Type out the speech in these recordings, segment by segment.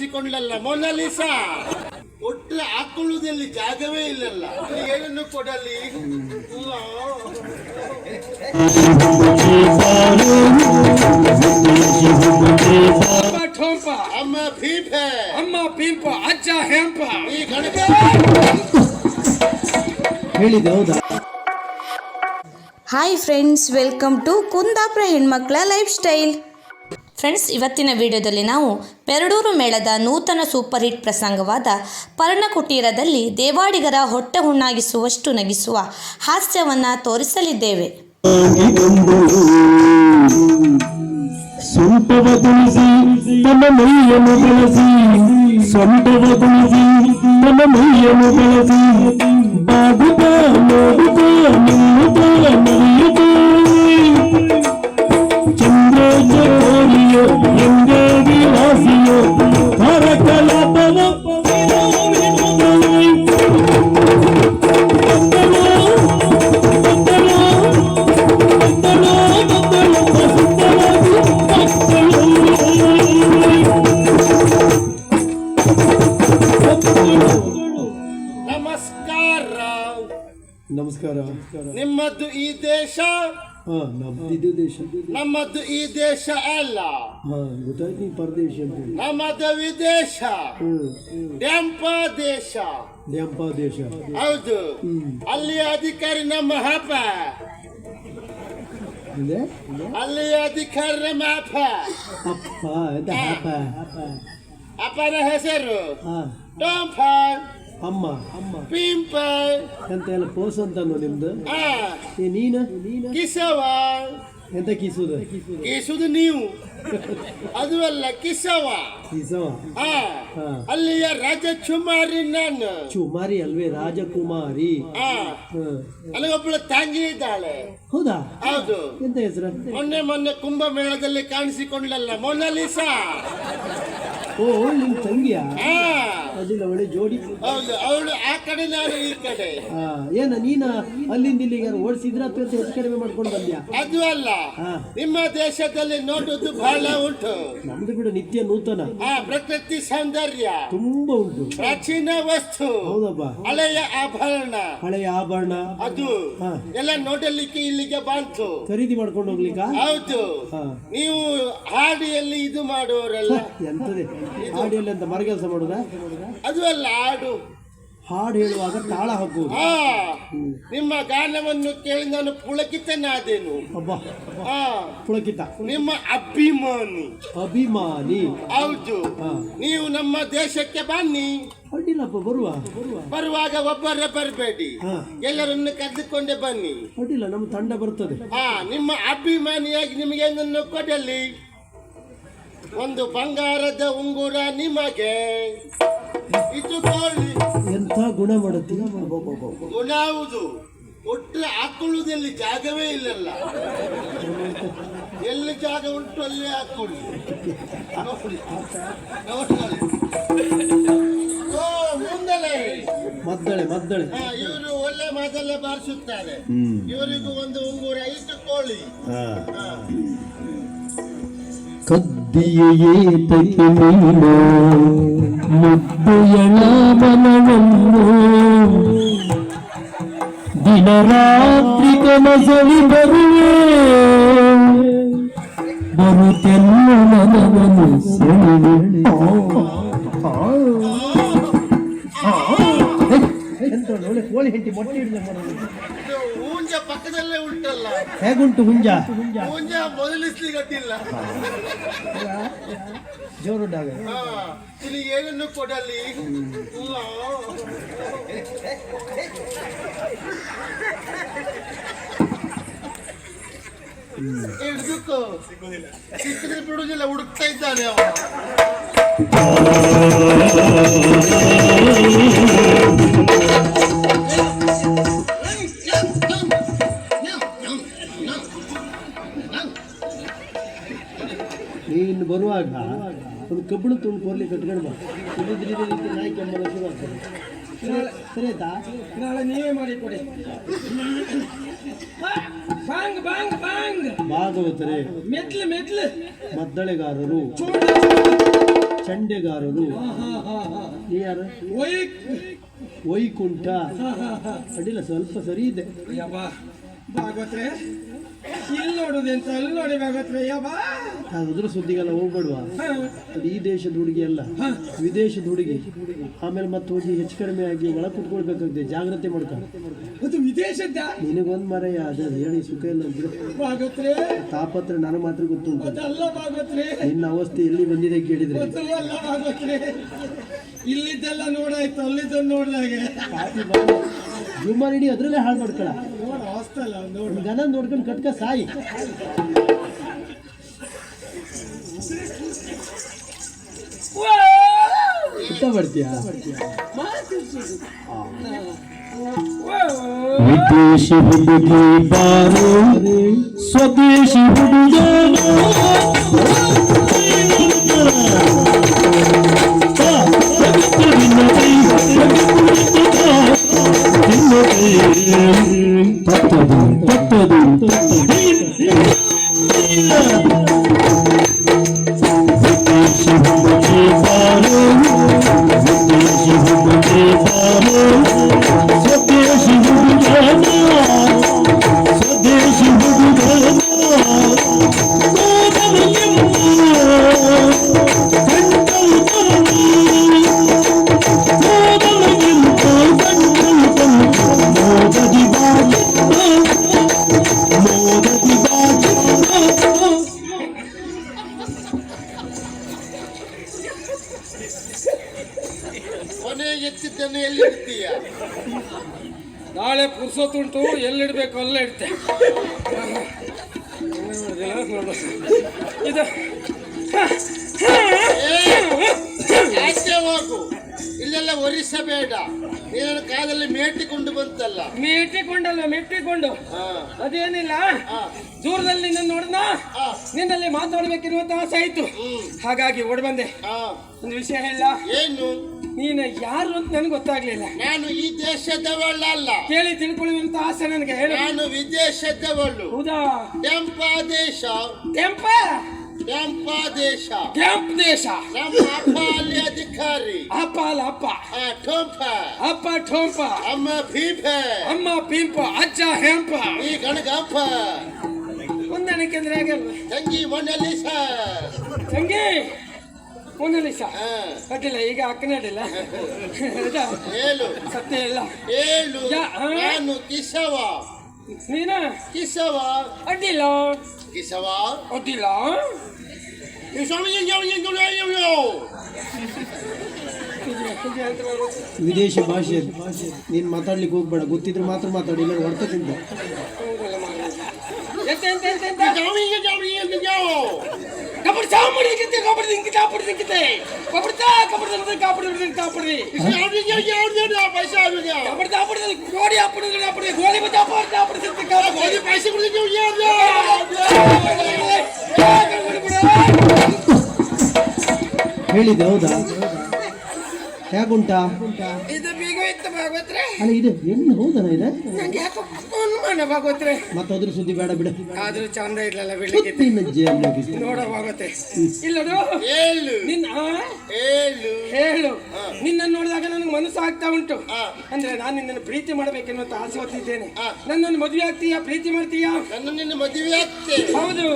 ಕಾಣಿಸಿಕೊಂಡ್ಲಲ್ಲ Mona Lisa ಒಟ್ಟು ಹಾಕೊಳ್ಳುವುದಲ್ಲಿ ಜಾಗವೇ ಇಲ್ಲಲ್ಲ. ಇಲ್ಲಿ ಏನನ್ನು ಕೊಡಲಿ? ಅಮ್ಮ ಠೋಂಪ ಅಮ್ಮ ಭೀಪೆ ಅಮ್ಮ ಪಿಂಪ ಅಜ್ಜ ಹೆಂಪ ಈ ಗಣಕ ಹೇಳಿದೆ ಹೌದಾ? Hi friends welcome to Kundapura ಹೆಣ್ಮಕ್ಳ ಲೈಫ್ ಸ್ಟೈಲ್. ಫ್ರೆಂಡ್ಸ್ ಇವತ್ತಿನ ವಿಡಿಯೋದಲ್ಲಿ ನಾವು ಪೆರಡೂರು ಮೇಳದ ನೂತನ ಸೂಪರ್ ಹಿಟ್ ಪ್ರಸಂಗವಾದ ಪರ್ಣಕುಟೀರದಲ್ಲಿ ದೇವಾಡಿಗರ ಹೊಟ್ಟೆ ಹುಣ್ಣಾಗಿಸುವಷ್ಟು ನಗಿಸುವ ಹಾಸ್ಯವನ್ನು ತೋರಿಸಲಿದ್ದೇವೆ. ನಮಸ್ಕಾರ. ನಮಸ್ಕಾರ. ನಿಮ್ಮದು ಈ ದೇಶ? ಹಾ ನಮ್ದಿದು ದೇಶ. ನಮ್ಮದು ಈ ದೇಶ ಅಲ್ಲ. ಹಾ ಗೊತ್ತಾಯ್ತು ನೀ ಪರದೇಶ ಅಂತ ಹೇಳಿ. ನಮ್ಮದು ವಿದೇಶ. ಹ್ಮ್. ಡ್ಯಾಂಪ ದೇಶ. ದ್ಯಾಂಪ ದೇಶ. ಹೌದು. ಹ್ಮ್. ಅಲ್ಲಿ ಅಧಿಕಾರಿ ನಮ್ಮ ಹಬ್ಬ ಇದೆ ಅಲ್ಲಿ ಅಧಿಕಾರಿ ನಮ್ಮ ಅಪ್ಪ. ಅಪ್ಪ ಅಪ್ಪ. ಅಪ್ಪನ ಹೆಸರು ಅಮ್ಮ. ಅಮ್ಮ. ಪಿಂಪ ಎಂತ ಎಲ್ಲ ಪೋಸ್ ಅಂತ ನಿಮ್ದು? ಏ ನೀನ? ನೀನ ಕಿಸವ ಎಂತ ಕಿಸುದ? ಕಿಸುದು ನೀವು. ಅದು ಅಲ್ಲ ಕಿಸವ ಕಿಸವ. ಅಲ್ಲಿಯ ರಾಜಕುಮಾರಿ ನಾನು. ಚುಮಾರಿ ಅಲ್ವೇ ರಾಜಕುಮಾರಿ. ಅಲ್ಲಿ ಒಬ್ಬಳು ತಂಗಿ ಇದ್ದಾಳೆ. ಹೌದಾ? ಹೌದು. ಎಂತ ಹೆಸರು? ಮೊನ್ನೆ ಮೊನ್ನೆ ಕುಂಭಮೇಳದಲ್ಲಿ ಕಾಣಿಸಿಕೊಂಡಲ್ಲ ಮೊನಾಲಿಸಾ. 我我以你整点儿 ಅದಿಲ್ಲ ಒಳ್ಳೆ ಜೋಡಿ ಹೌದು ಅವಳು ಆ ಕಡೆ ನಾನು ಈ ಕಡೆ. ಆ, ಏನ ನೀನ ಅಲ್ಲಿಂದ ಇಲ್ಲಿಗೆ ಓಡಿಸಿದ್ರ ಅಥವಾ ಹೆಚ್ಚು ಕಡಿಮೆ ಮಾಡ್ಕೊಂಡು ಬಂದ್ಯಾ? ಅದು ಅಲ್ಲ ಹಾ. ನಿಮ್ಮ ದೇಶದಲ್ಲಿ ನೋಡುದು ಬಹಳ ಉಂಟು. ನಮ್ದು ಬಿಡು ನಿತ್ಯ ನೂತನ. ಆ ಪ್ರಕೃತಿ ಸೌಂದರ್ಯ. ತುಂಬಾ ಉಂಟು. ಪ್ರಾಚೀನ ವಸ್ತು. ಹೌದಪ್ಪ. ಹಳೆಯ ಆಭರಣ. ಹಳೆಯ ಆಭರಣ. ಅದು. ಹಾ. ಎಲ್ಲ ನೋಡಲಿಕ್ಕೆ ಇಲ್ಲಿಗೆ ಬಂತು. ಖರೀದಿ ಮಾಡ್ಕೊಂಡು ಹೋಗ್ಲಿಕ್ಕ? ಹೌದು. ಹಾ. ನೀವು ಹಾಡಿಯಲ್ಲಿ ಇದು ಮಾಡುವವರಲ್ಲ. ಎಂತದೆ? ಹಾಡಿಯಲ್ಲಿ ಅಂತ ಮರಗೆಲಸ ಮಾಡುದ? ಅದು ಅಲ್ಲ ಹಾಡು. ಹಾಡು ಹೇಳುವಾಗ ತಾಳ ಹಾಕುವುದು. ಹಾ ನಿಮ್ಮ ಗಾನವನ್ನು ಕೇಳಿ ನಾನು ಪುಳಕಿತನಾದೆನು. ಅಬ್ಬಾ ಹಾ ಪುಳಕಿತ. ನಿಮ್ಮ ಅಭಿಮಾನಿ. ಅಭಿಮಾನಿ. ಹೌದು. ಹಾ. ನೀವು ನಮ್ಮ ದೇಶಕ್ಕೆ ಬನ್ನಿ. ಅಡ್ಡಿಲ್ಲಪ್ಪ ಬರುವ. ಬರುವ ಬರುವಾಗ ಒಬ್ಬರೇ ಬರಬೇಡಿ. ಹಾ. ಎಲ್ಲರನ್ನು ಕರೆದುಕೊಂಡೆ ಬನ್ನಿ. ಅಡ್ಡಿಲ್ಲ ನಮ್ಮ ತಂಡ ಬರ್ತದೆ. ಹಾ ನಿಮ್ಮ ಅಭಿಮಾನಿಯಾಗಿ ನಿಮಗೆ ಏನನ್ನು ಕೊಡಲಿ? ಒಂದು ಬಂಗಾರದ ಉಂಗುರ ನಿಮಗೆ. ಎಂಥ ಗುಣ ಮಾಡುತ್ತೀನಿ ಗುಣ ಹೌದು. ಒಟ್ಟು ಹಾಕೊಳ್ಳುವುದಲ್ಲಿ ಜಾಗವೇ ಇಲ್ಲಲ್ಲ. ಎಲ್ಲಿ ಜಾಗ ಉಂಟು ಅಲ್ಲಿ ಹಾಕೊಳ್ಳಿ. ನೋಡಿ ಮುಂದಲೇ ಮದ್ದಳೆ ಮದ್ದಳೆ. ಇವರು ಒಳ್ಳೆ ಮಾತಲ್ಲೇ ಬಾರಿಸುತ್ತಾರೆ. ಇವರಿಗೂ ಒಂದು ಉಂಗುರ ಐದು ಕೋಳಿ ಕದ್ದಿಯೇ ಏತಕ್ಕೆ ನೀನು ಮುದ್ದೆಯಳ ಮನವನ್ನು ದಿನರಾತ್ರಿ ಕನಸಲಿ ಬರುವೆ. ಬರುತ್ತೆಲ್ಲ ನನಗನು ಸೆಳೆವೆ ಕೋಳಿ ಹೆಂಟಿ ಮೊಟ್ಟೆ ಹೂಂಜ ಪಕ್ಕದಲ್ಲೇ ಉಂಟಲ್ಲ ಹೇಗುಂಟು ಹುಂಜ. ಹುಂಜ. ಮೊದಲಿಸ್ಲಿಗಟ್ಟಿಲ್ಲ ಜೋರುಡ್ಡಾಗ ಇಲ್ಲಿ ಏನನ್ನು ಕೊಡಲಿ ಇಲ್ಲ. ಹಿಡ್ದುಕೋ ಸಿಕ್ಕಿದ್ರೆ ಬಿಡುದಿಲ್ಲ ಹುಡುಕ್ತಾ ಇದ್ದಾನೆ ಅವ ನೀನು ಬರುವಾಗ ಒಂದು ಕಬ್ಬಿಣ ತುಂಡು ಕೊರ್ಲಿ ಕಟ್ಕೊಂಡು ಬಾ. ಇಲ್ಲದಿದ್ರೆ ಇದೇ ರೀತಿ ನಾಯಿ ಕೆಮ್ಮಲು ಶುರು ಆಗ್ತದೆ. ಸರಿ- ಆಯ್ತಾ? ನಾಳೆ ನೀವೇ ಮಾಡಿ ಕೊಡಿ. ಬಾಂಗ್ ಬಾಂಗ್ ಬಾಂಗ್. ಭಾಗವತರೇ ಮೆದ್ಲು ಮೆದ್ಲು ಮದ್ದಳೆಗಾರರು ಚೂಡ. ಚೂಡ ಚಂಡೆಗಾರರು ಯಾರು? ವೈಕುಂಠ. ಅಡ್ಡಿಲ್ಲ ಸ್ವಲ್ಪ ಸರಿ ಇದೆ. ಬಾ ಭಾಗವತ್ರೆ ಇಲ್ಲಿ ಎಂತ ಅಲ್ಲಿ ನೋಡಿ ಬಾ ಅದ್ರ ಸುದ್ದಿಗೆಲ್ಲ ಹೋಗ್ಬೇಡುವ. ಅದು ಈ ದೇಶದ ಹುಡುಗಿ ಅಲ್ಲ. ವಿದೇಶದ ಹುಡುಗಿ. ಆಮೇಲೆ ಮತ್ತೆ ಹೋಗಿ ಹೆಚ್ಚು ಕಡಿಮೆ ಆಗಿ ಒಳ ಕುತ್ಕೊಳ್ಬೇಕಾಗ್ತದೆ. ಜಾಗ್ರತೆ ಮಾಡ್ಕ. ಅದು ವಿದೇಶದ ನಿನಗೊಂದ್ ಮರೆಯ ಅದ ಹೇಳಿ ಸುಖ ಇಲ್ಲ ಭಾಗತ್ರೆ ತಾಪತ್ರ ನನಗೆ ಮಾತ್ರ ಗೊತ್ತು ಅದಲ್ಲ ಭಾಗತ್ರೆ ನಿನ್ನ ಅವಸ್ಥೆ ಎಲ್ಲಿ ಬಂದಿದೆ ಕೇಳಿದ್ರೆ. ಅದು ಅಲ್ಲ ಭಾಗವತ್ರೆ ಇಲ್ಲಿದ್ದೆಲ್ಲ ನೋಡಾಯ್ತು ಅಲ್ಲಿದ್ದನ್ನು ನೋಡ್ದಾಗೆ. ಜುಮ್ಮಾ ಇಡೀ ಅದ್ರಲ್ಲೇ ಹಾಳು ಮಾಡ್ಕೊಳ ನೋಡ ಹೊಸ್ತಲ್ಲ ನೋಡು ಒಂದು ಗನ ನೋಡ್ಕೊಂಡು ಕಟ್ಕ ಸಾಯಿ ಇಷ್ಟ ಬರ್ತೀಯಾ ವಿದೇಶಿ ಹುಡುಗಿ ಬಾರು ಸ್ವದೇಶಿ ಹುಡುಗನು ಎತ್ತಿದ್ದನ್ನು ಎಲ್ಲಿ ಇಡ್ತೀಯ ನಾಳೆ ಪುರ್ಸೊತ್ತುಂಟು ಎಲ್ಲಿಡ್ಬೇಕು ಅಲ್ಲೇ ಇಡ್ತೆ. ಇದು ಆಚೆ ಹೋಗು. ಇಲ್ಲೆಲ್ಲ ಒರಿಸಬೇಡ ನೀನು ಕಾದಲ್ಲಿ ಮೇಟಿಕೊಂಡು ಬಂತಲ್ಲ. ಮೆಟ್ಟಿಕೊಂಡಲ್ಲ ಮೆಟ್ಟಿಕೊಂಡು ಹಾ. ಅದೇನಿಲ್ಲ. ದೂರದಲ್ಲಿ ನಿನ್ನ ನೋಡ್ದ ನಿನ್ನಲ್ಲಿ ಮಾತಾಡ್ಬೇಕಿರುವಂತ ಆಸೆ ಆಯ್ತು. ಹಾಗಾಗಿ ಓಡ್ ಬಂದೆ. ಹಾ. ಒಂದು ವಿಷಯ ಹೇಳ. ಏನು? ನೀನು ಯಾರು ಅಂತ ನನಗೆ ಗೊತ್ತಾಗ್ಲಿಲ್ಲ. ನಾನು ಈ ದೇಶದವಳಲ್ಲ ಕೇಳಿ ತಿಳ್ಕೊಳ್ಳುವಂತ ಆಸೆ ನನಗೆ ಹೇಳು. ನಾನು ವಿದೇಶದವಳು. ಹೌದಾ? ಕೆಂಪ ದೇಶ ಕೆಂಪ? ಕೆಂಪ ದೇಶ ಕೆಂಪ್ ದೇಶ. ನಮ್ಮ ಅಪ್ಪ ಅಲ್ಲಿ ಅಧಿಕಾರಿ. ಅಪ್ಪ ಅಲ್ಲ ಅಪ್ಪ. ಆ ಟೋಂಪ ಅಪ್ಪ ಠೋಂಪ. ಅಮ್ಮ ಭೀಪೆ ಅಮ್ಮ ಪಿಂಪ ಅಜ್ಜ ಹೆಂಪ. ಈ ಗಣಗಪ್ಪ ಹೊಂದಾಣಿಕೆ ಅಂದ್ರೆ ಆಗಲ್ವ ತಂಗಿ ಮಣ್ಣಲ್ಲಿ ಸರ್. ತಂಗಿ? ಹಾ. ಅಡ್ಡಿಲ್ಲ ಈಗ ಅಕ್ಕನ ಅಡ್ಡಿಲ್ಲ? ಹೇಳು. ಸತ್ಯ ಇಲ್ಲ ಹೇಳು. ಯಾ- ಹಾ? ನಾನು ಕಿಸವ ನೀನ? ಕಿಸವ ಅಡ್ಡಿಲ್ಲ. ಕಿಸವ ಅಡ್ಡಿಲ್ಲ? ವಿದೇಶಿ ಭಾಷೆ ನೀನು ಮಾತಾಡ್ಲಿಕ್ಕೆ ಹೋಗ್ಬೇಡ. ಗೊತ್ತಿದ್ರೆ ಮಾತ್ರ ಮಾತಾಡಿ ಇಲ್ಲ ಹೊಡ್ತ ತಿಂತ ಎಂತ ಎಂತ ಎಂತ ಎಂತ ಸ್ವಾಮಿ ಯೋ ಯೋ ಯೋ ಯೋ ಕಬಡ್ಡಿ ಸಾಂಬಡಿ ಕಿತ್ತೆ ಕಬಡ್ಡಿ ದಿಂಕಿ ಕಾಪಡಿ ದಿಂಕಿತೆ ಕಬಡ್ಡಿ ತಾ ಕಬಡ್ಡಿ ದಂತೆ ಕಾಪಡಿ ದಿಂಕಿ ಕಾಪಡಿ ಸ್ವಾಮಿ ಯೋ ಯೋ ಯೋ ಯೋ ಪೈಸಾ ಯೋ ಕಬಡ್ಡಿ ತಾಪಡಿ ಗೋಡಿ ಆಪಡಿ ಆಪಡಿ ಗೋಲಿ ಬತ್ತ ಆಪಡಿ ಆಪಡಿ ದಿಂಕಿ ಕಾಪಡಿ ಗೋಧಿ ಪೈಸೆ ಕೊಡಿ ಯೋ ಯೋ ಯೋ ಹೇಳಿದೆ ಹೌದಾ ಹೇಗುಂಟಾ ಇದು ಬೀಗ ಇತ್ತು ಭಾಗವತ್ರೆ ಅಲ್ಲ ಇದು ಹೆಣ್ಣು ಹೌದಾ ಇದೆ ನಂಗೆ ಯಾಕೋ ಅನುಮಾನ ಭಾಗವತ್ರೆ ಮತ್ತೆ ಅದ್ರ ಸುದ್ದಿ ಬೇಡ ಬಿಡ. ಆದ್ರೂ ಚಂದ ಇರ್ಲಲ್ಲ ಬೆಳಿಗ್ಗೆ ನಿನ್ನ ನೋಡವಾಗತ್ತೆ. ಇಲ್ಲಡು ಹೇಳು. ನಿನ್ನ ಆ? ಹೇಳು. ಹೇಳು. ನಿನ್ನ ನೋಡಿದಾಗ ನನಗೆ ಮನಸ್ಸು ಆಗ್ತಾ ಉಂಟು. ಅಂದ್ರೆ ನಾನು ನಿನ್ನನ್ನು ಪ್ರೀತಿ ಮಾಡಬೇಕೆನ್ನುವಂತ ಆಸೆ ಹೊತ್ತಿದ್ದೇನೆ. ನನ್ನನ್ನು ಮದುವೆ ಆಗ್ತೀಯಾ? ಪ್ರೀತಿ ಮಾಡ್ತೀಯಾ? ನನ್ನ ನಿನ್ನ ಮದುವೆ ಆಗ್ತೆ ಹೌದು.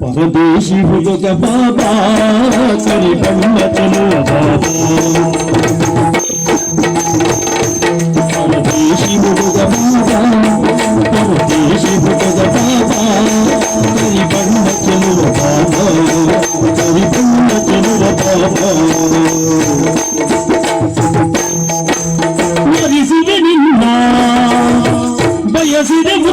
ಪರದೇಶಿ ಹುಡುಗ ಬಾಬಾ ಕರಿ ಬಣ್ಣ ಚೆಲುವ ಬಾಬಾ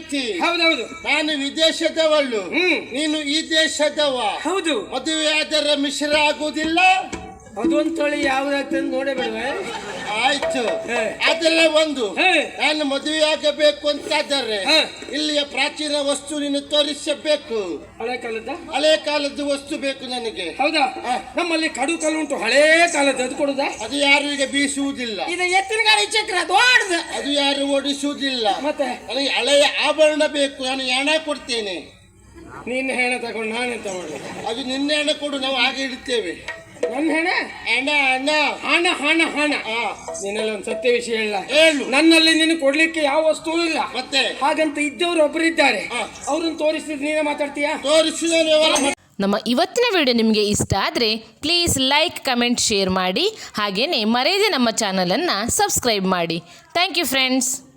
ಆಗುತ್ತಿ ಹೌದೌದು. ನಾನು ವಿದೇಶದವಳು. ನೀನು ಈ ದೇಶದವ. ಹೌದು. ಮದುವೆ ಆದರೆ ಮಿಶ್ರ ಆಗುವುದಿಲ್ಲ? ಅದೊಂದು ತೊಳಿ ಯಾವ್ದಾಗ್ತದೆ ನೋಡೇ ಬಿಡುವೆ? ಆಯ್ತು. ಅದೆಲ್ಲ ಒಂದು. ನಾನು ಮದುವೆ ಆಗಬೇಕು ಅಂತಾದರೆ ಹೇ. ಇಲ್ಲಿಯ ಪ್ರಾಚೀನ ವಸ್ತು ನೀನು ತೋರಿಸಬೇಕು. ಹಳೆ ಕಾಲದ ಹಳೆ ಕಾಲದ ವಸ್ತು ಬೇಕು ನನಗೆ. ಹೌದಾ? ನಮ್ಮಲ್ಲಿ ಕಡು ಕಲ್ಲು ಉಂಟು. ಹಳೆ ಕಾಲದ ಅದು ಕೊಡುದ? ಅದು ಯಾರು ಈಗ ಬೀಸುವುದಿಲ್ಲ. ಇದು ಎತ್ತಿನ ಗಾಡಿ ಚಕ್ರ ದೊಡ್ಡದು. ಅದು ಯಾರು ಓಡಿಸುವುದಿಲ್ಲ. ಮತ್ತೆ? ನನಗೆ ಹಳೆಯ ಆಭರಣ ಬೇಕು. ನಾನು ಹಣ ಕೊಡ್ತೇನೆ. ನಿನ್ನ ಹೆಣ ತಗೊಂಡು ನಾನು ಮಾಡುದು ಅದು ನಿನ್ನೆ ಹೆಣ ಕೊಡು ನಾವು ಹಾಗೆ ಇಡ್ತೇವೆ. ನನ್ನ ಹೆಣ? ಹಣ ಹಣ ಹಣ. ಹಣ ನಿನ್ನಲ್ಲಿ ಒಂದು ಸತ್ಯ ವಿಷಯ ಇಲ್ಲ ಹೇಳು. ನನ್ನಲ್ಲಿ ನಿನ್ನ ಕೊಡ್ಲಿಕ್ಕೆ ಯಾವ ವಸ್ತು ಇಲ್ಲ. ಮತ್ತೆ? ಹಾಗಂತ ಇದ್ದವ್ರು ಒಬ್ಬರು ಇದ್ದಾರೆ. ಹಾ. ಅವ್ರನ್ನ ತೋರಿಸಿದ್ರೆ ನೀನೇ ಮಾತಾಡ್ತೀಯಾ? ತೋರಿಸಿದ ನಾನು ನಮ್ಮ ಇವತ್ತಿನ ವಿಡಿಯೋ ನಿಮಗೆ ಇಷ್ಟ ಆದರೆ ಪ್ಲೀಸ್ ಲೈಕ್ ಕಮೆಂಟ್ ಶೇರ್ ಮಾಡಿ. ಹಾಗೆಯೇ ಮರೆಯದೆ ನಮ್ಮ ಚಾನಲನ್ನು ಸಬ್ಸ್ಕ್ರೈಬ್ ಮಾಡಿ. Thank you friends